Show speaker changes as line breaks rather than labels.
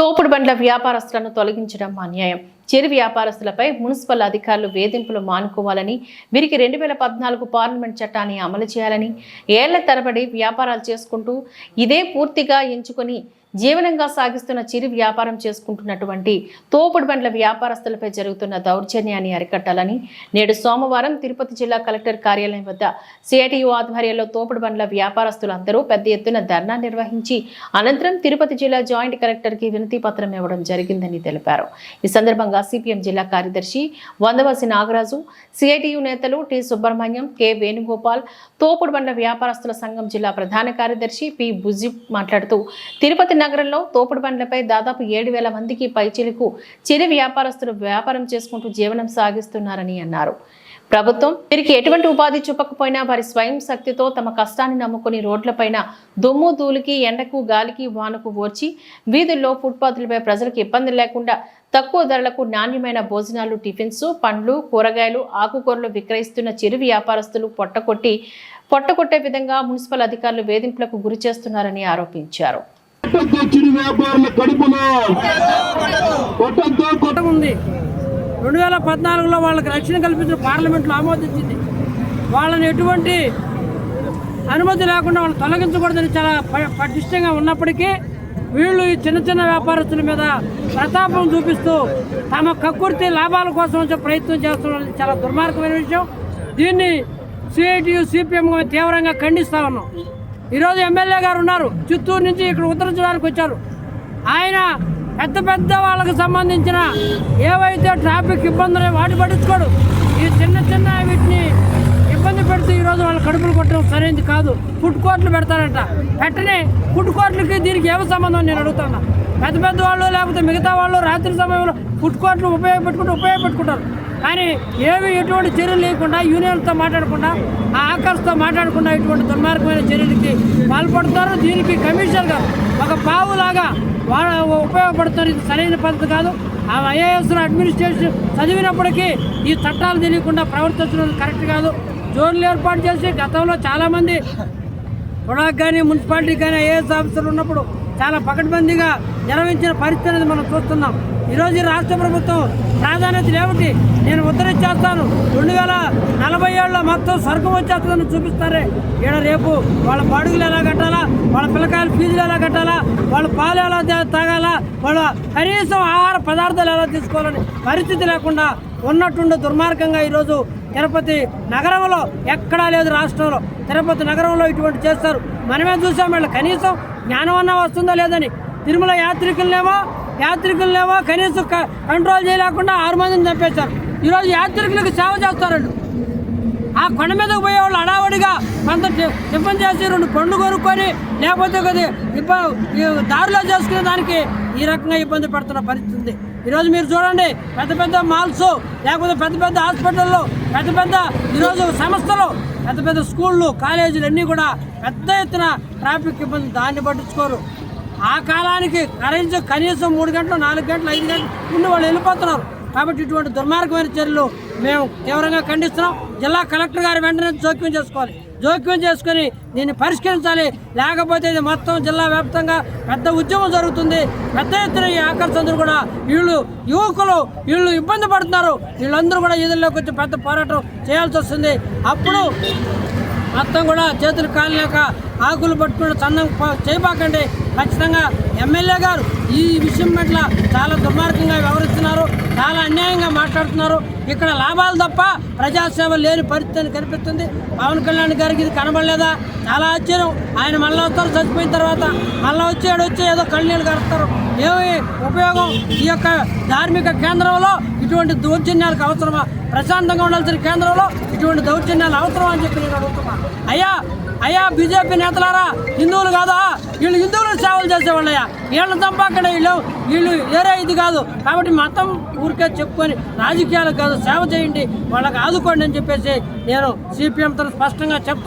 తోపుడు బండ్ల వ్యాపారస్తులను తొలగించడం అన్యాయం. చిరు వ్యాపారస్తులపై మున్సిపల్ అధికారులు వేధింపులు మానుకోవాలని వీరికి రెండు వేల పద్నాలుగు పార్లమెంట్ చట్టాన్ని అమలు చేయాలని ఏళ్ళ తరబడి వ్యాపారాలు చేసుకుంటూ ఇదే పూర్తిగా ఎంచుకొని జీవనంగా సాగిస్తున్న చిరు వ్యాపారం చేసుకుంటున్నటువంటి తోపుడు బండ్ల వ్యాపారస్తులపై జరుగుతున్న దౌర్జన్యాన్ని అరికట్టాలని నేడు సోమవారం తిరుపతి జిల్లా కలెక్టర్ కార్యాలయం వద్ద సిఐటియు ఆధ్వర్యంలో తోపుడు బండ్ల వ్యాపారస్తులందరూ పెద్ద ఎత్తున ధర్నా నిర్వహించి అనంతరం తిరుపతి జిల్లా జాయింట్ కలెక్టర్కి వినతి పత్రం ఇవ్వడం జరిగిందని తెలిపారు. ఈ సందర్భంగా సిపిఎం జిల్లా కార్యదర్శి వందవసి నాగరాజు సిఐటియు నేతలు టి సుబ్రహ్మణ్యం కె వేణుగోపాల్ తోపుడు బండ్ల వ్యాపారస్తుల సంఘం జిల్లా ప్రధాన కార్యదర్శి పి బుజి మాట్లాడుతూ తిరుపతి నగరంలో తోపుడు బండ్లపై దాదాపు ఏడు వేల మందికి పైచిలకు చిరు వ్యాపారస్తులు వ్యాపారం చేసుకుంటూ జీవనం సాగిస్తున్నారని అన్నారు. ప్రభుత్వం వీరికి ఎటువంటి ఉపాధి చూపకపోయినా వారి స్వయం శక్తితో తమ కష్టాన్ని నమ్ముకుని రోడ్లపైన దుమ్ము ధూళికి ఎండకు గాలికి వానకు ఓర్చి వీధుల్లో ఫుట్పాత్లపై ప్రజలకు ఇబ్బంది లేకుండా తక్కువ ధరలకు నాణ్యమైన భోజనాలు టిఫిన్స్ పండ్లు కూరగాయలు ఆకుకూరలు విక్రయిస్తున్న చిరు వ్యాపారస్తులు పొట్టకొట్టి పొట్టకొట్టే విధంగా మున్సిపల్ అధికారులు వేధింపులకు గురి చేస్తున్నారని ఆరోపించారు.
వ్యాపారుల కడుపులో. కొట్ట
ఉంది. రెండు వేల పద్నాలుగులో వాళ్ళకి రక్షణ కల్పించిన పార్లమెంట్లో ఆమోదించింది వాళ్ళని ఎటువంటి అనుమతి లేకుండా వాళ్ళు తొలగించకూడదని చాలా ప- పటిష్టంగా ఉన్నప్పటికీ వీళ్ళు ఈ చిన్న చిన్న వ్యాపారస్తుల మీద ప్రతాపం చూపిస్తూ తమ కక్కుర్తి లాభాల కోసం ప్రయత్నం చేస్తున్నది చాలా దుర్మార్గమైన విషయం. దీన్ని సిఐటియు సిపిఎం తీవ్రంగా ఖండిస్తా ఉన్నాం. ఈరోజు ఎమ్మెల్యే గారు ఉన్నారు. చిత్తూరు నుంచి ఇక్కడ ఉత్తరించడానికి వచ్చారు. ఆయన పెద్ద పెద్ద వాళ్ళకి సంబంధించిన ఏవైతే ట్రాఫిక్ ఇబ్బందులు వాటి పట్టించుకోడు. ఈ చిన్న చిన్న వీటిని ఇబ్బంది పెడుతూ ఈరోజు వాళ్ళ కడుపులు కొట్టడం సరైనది కాదు. ఫుడ్ కోర్టులు పెడతారంట. వెంటనే ఫుడ్ కోర్టులకి దీనికి ఏమి సంబంధం నేను అడుగుతాను పెద్ద పెద్ద వాళ్ళు లేకపోతే మిగతా వాళ్ళు రాత్రి సమయంలో ఫుడ్ కోర్ట్లు ఉపయోగపెట్టుకుంటూ ఉపయోగపెట్టుకుంటారు. కానీ ఏవి ఎటువంటి చర్యలు లేకుండా యూనియన్తో మాట్లాడకుండా ఆ ఆకర్స్తో మాట్లాడకుండా ఇటువంటి దుర్మార్గమైన చర్యలకి పాల్పడుతారు. దీనికి కమిషనర్ గారు ఒక పావులాగా వాళ్ళ ఉపయోగపడుతున్నారు ఇది సరైన పద్ధతి కాదు. ఆ ఐఏఎస్లో అడ్మినిస్ట్రేషన్ చదివినప్పటికీ ఈ చట్టాలు తెలియకుండా ప్రవర్తించడం కరెక్ట్ కాదు. జోన్లు ఏర్పాటు చేసి గతంలో చాలామంది పొడాక్ కానీ మున్సిపాలిటీ కానీ ఐఏఎస్ ఆఫీసర్లు ఉన్నప్పుడు చాలా పకడ్బందీగా నిర్వహించిన పరిస్థితి అనేది మనం చూస్తున్నాం. ఈరోజు రాష్ట్ర ప్రభుత్వం ప్రాధాన్యతలు ఏమిటి నేను ఉద్ధరించేస్తాను రెండు వేల నలభై ఏళ్ళలో మొత్తం స్వర్గం వచ్చేస్తుందని చూపిస్తారే. ఈడ రేపు వాళ్ళ బాడుగులు ఎలా కట్టాలా? వాళ్ళ పిల్లకాయల ఫీజులు ఎలా కట్టాలా? వాళ్ళ పాలు ఎలా తాగాలా? వాళ్ళ కనీసం ఆహార పదార్థాలు ఎలా తీసుకోవాలని పరిస్థితి లేకుండా ఉన్నట్టుండి దుర్మార్గంగా ఈరోజు తిరుపతి నగరంలో ఎక్కడా లేదు రాష్ట్రంలో. తిరుపతి నగరంలో ఇటువంటి చేస్తారు. మనమే చూసాం వీళ్ళు? కనీసం జ్ఞానమన్నా వస్తుందో లేదని. తిరుమల యాత్రికులనేమో యాత్రికులనేమో కనీసం కంట్రోల్ చేయలేకుండా ఆరు మందిని చంపేశారు. ఈరోజు యాత్రికులకు సేవ చేస్తారండి ఆ కొండ మీద పోయేవాళ్ళు అడావడిగా కొంత టి- టిఫిన్ చేసి రెండు పండు కొనుక్కొని లేకపోతే కొద్ది దారిలో చేసుకునే దానికి ఈ రకంగా ఇబ్బంది పడుతున్న పరిస్థితి ఉంది. ఈరోజు మీరు చూడండి పెద్ద పెద్ద మాల్స్ లేకపోతే పెద్ద పెద్ద హాస్పిటల్లో పెద్ద పెద్ద ఈరోజు సంస్థలు పెద్ద పెద్ద స్కూళ్ళు కాలేజీలు అన్నీ కూడా పెద్ద ఎత్తున ట్రాఫిక్ ఇబ్బంది దాన్ని పట్టించుకోరు. ఆ కాలానికి కరెంట్ కనీసం మూడు గంటలు నాలుగు గంటలు ఐదు గంటలు ఉండి వాళ్ళు వెళ్ళిపోతున్నారు. కాబట్టి ఇటువంటి దుర్మార్గమైన చర్యలు మేము తీవ్రంగా ఖండిస్తున్నాం. జిల్లా కలెక్టర్ గారు వెంటనే జోక్యం చేసుకోవాలి. జోక్యం చేసుకొని దీన్ని పరిష్కరించాలి. లేకపోతే ఇది మొత్తం జిల్లా వ్యాప్తంగా పెద్ద ఉద్యమం జరుగుతుంది. పెద్ద ఎత్తున ఈ ఆకర్షందరూ కూడా వీళ్ళు యువకులు వీళ్ళు ఇబ్బంది పడుతున్నారు. వీళ్ళందరూ కూడా ఈదుల్లోకి వచ్చి పెద్ద పోరాటం చేయాల్సి వస్తుంది. అప్పుడు మొత్తం కూడా చేతులు కాలేక ఆకులు పట్టుకుని చందం ప- చేయబాకండి. ఖచ్చితంగా ఎమ్మెల్యే గారు ఈ విషయం పట్ల చాలా దుర్మార్గంగా వ్యవహరిస్తున్నారు. చాలా అన్యాయంగా మాట్లాడుతున్నారు. ఇక్కడ లాభాలు తప్ప ప్రజాసేవ లేని పరిస్థితి కనిపిస్తుంది. పవన్ కళ్యాణ్ గారికి ఇది కనబడలేదా? చాలా ఆశ్చర్యం. ఆయన మళ్ళీ వస్తారు చచ్చిపోయిన తర్వాత. మళ్ళీ వచ్చాడు వచ్చి ఏదో కళ్ళనీళ్ళు కడతారు ఏమి ఉపయోగం? ఈ యొక్క ధార్మిక కేంద్రంలో ఇటువంటి దౌర్జన్యాలకు అవసరమా? ప్రశాంతంగా ఉండాల్సిన కేంద్రంలో ఇటువంటి దౌర్జన్యాలు అవసరమా అని చెప్పి నేను అడుగుతున్నా. అయ్యా అయ్యా బీజేపీ నేతలారా హిందువులు కాదా? వీళ్ళు హిందువులు సేవలు చేసేవాళ్ళయ్యా. వీళ్ళ చంపాకనే వీళ్ళు వీళ్ళు వేరే ఇది కాదు. కాబట్టి మతం ఊరికే చెప్పుకొని రాజకీయాలకు కాదు సేవ చేయండి వాళ్ళకి ఆదుకోండి అని చెప్పేసి నేను సిపిఎంతో స్పష్టంగా చెప్తాను